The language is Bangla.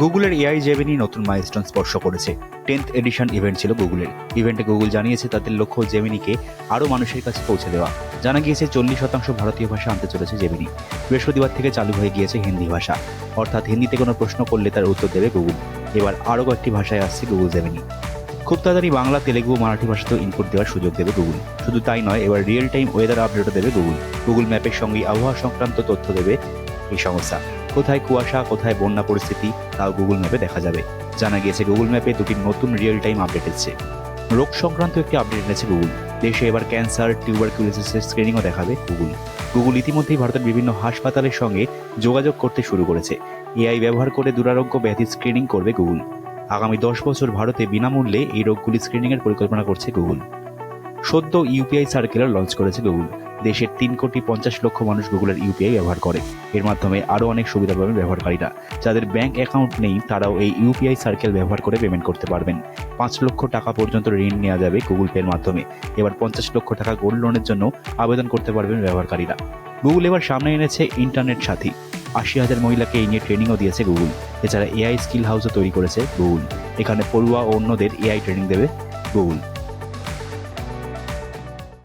গুগলের এআই জেমিনি নতুন মাইলস্টোন স্পর্শ করেছে। টেন্থ এডিশন ইভেন্ট ছিল গুগলের। ইভেন্টে গুগল জানিয়েছে তাদের লক্ষ্য জেমিনিকে আরও মানুষের কাছে পৌঁছে দেওয়া। জানা গিয়েছে, চল্লিশ শতাংশ ভারতীয় ভাষা আনতে চলেছে জেমিনি। বৃহস্পতিবার থেকে চালু হয়ে গিয়েছে হিন্দি ভাষা। অর্থাৎ হিন্দিতে কোনো প্রশ্ন করলে তার উত্তর দেবে গুগল। এবার আরও কয়েকটি ভাষায় আসছে গুগল জেমিনি। খুব তাড়াতাড়ি বাংলা, তেলেগু, মারাঠি ভাষাতেও ইনপুট দেওয়ার সুযোগ দেবে গুগল। শুধু তাই নয়, এবার রিয়েল টাইম ওয়েদার আপডেটও দেবে গুগল। গুগল ম্যাপের সঙ্গে আবহাওয়া সংক্রান্ত তথ্য দেবে এই সংস্থা। কোথায় কুয়াশা, কোথায় বন্যা পরিস্থিতি, তাও গুগল ম্যাপে দেখা যাবে। জানা গিয়েছে গুগল ম্যাপে দুটি নতুন রিয়েল টাইম আপডেট এসেছে। রোগ সংক্রান্ত একটি আপডেট এনেছে গুগল দেশে এবার ক্যান্সার টিউবারকিউলিসিসের স্ক্রিনিংও দেখাবে গুগল গুগল ইতিমধ্যেই ভারতের বিভিন্ন হাসপাতালের সঙ্গে যোগাযোগ করতে শুরু করেছে। এআই ব্যবহার করে দুরারোগ্য ব্যাধি স্ক্রিনিং করবে গুগল আগামী দশ বছর ভারতে বিনামূল্যে এই রোগগুলি স্ক্রিনিংয়ের পরিকল্পনা করছে গুগল সদ্য ইউপিআই সার্কেলার লঞ্চ করেছে গুগল। দেশের তিন কোটি পঞ্চাশ লক্ষ মানুষ গুগলের ইউপিআই ব্যবহার করে। এর মাধ্যমে আরও অনেক সুবিধা পাবেন ব্যবহারকারীরা। যাদের ব্যাংক অ্যাকাউন্ট নেই, তারাও এই ইউপিআই সার্কেল ব্যবহার করে পেমেন্ট করতে পারবেন। পাঁচ লক্ষ টাকা পর্যন্ত ঋণ নেওয়া যাবে গুগল পের মাধ্যমে। এবার পঞ্চাশ লক্ষ টাকা গোল্ড লোনের জন্য আবেদন করতে পারবেন ব্যবহারকারীরা। গুগল এবার সামনে এনেছে ইন্টারনেট সাথী। আশি হাজার মহিলাকে এই নিয়ে ট্রেনিংও দিয়েছে গুগল। এছাড়া এআই স্কিল হাউসও তৈরি করেছে গুগল। এখানে পড়ুয়া ও অন্যদের এআই ট্রেনিং দেবে গুগল।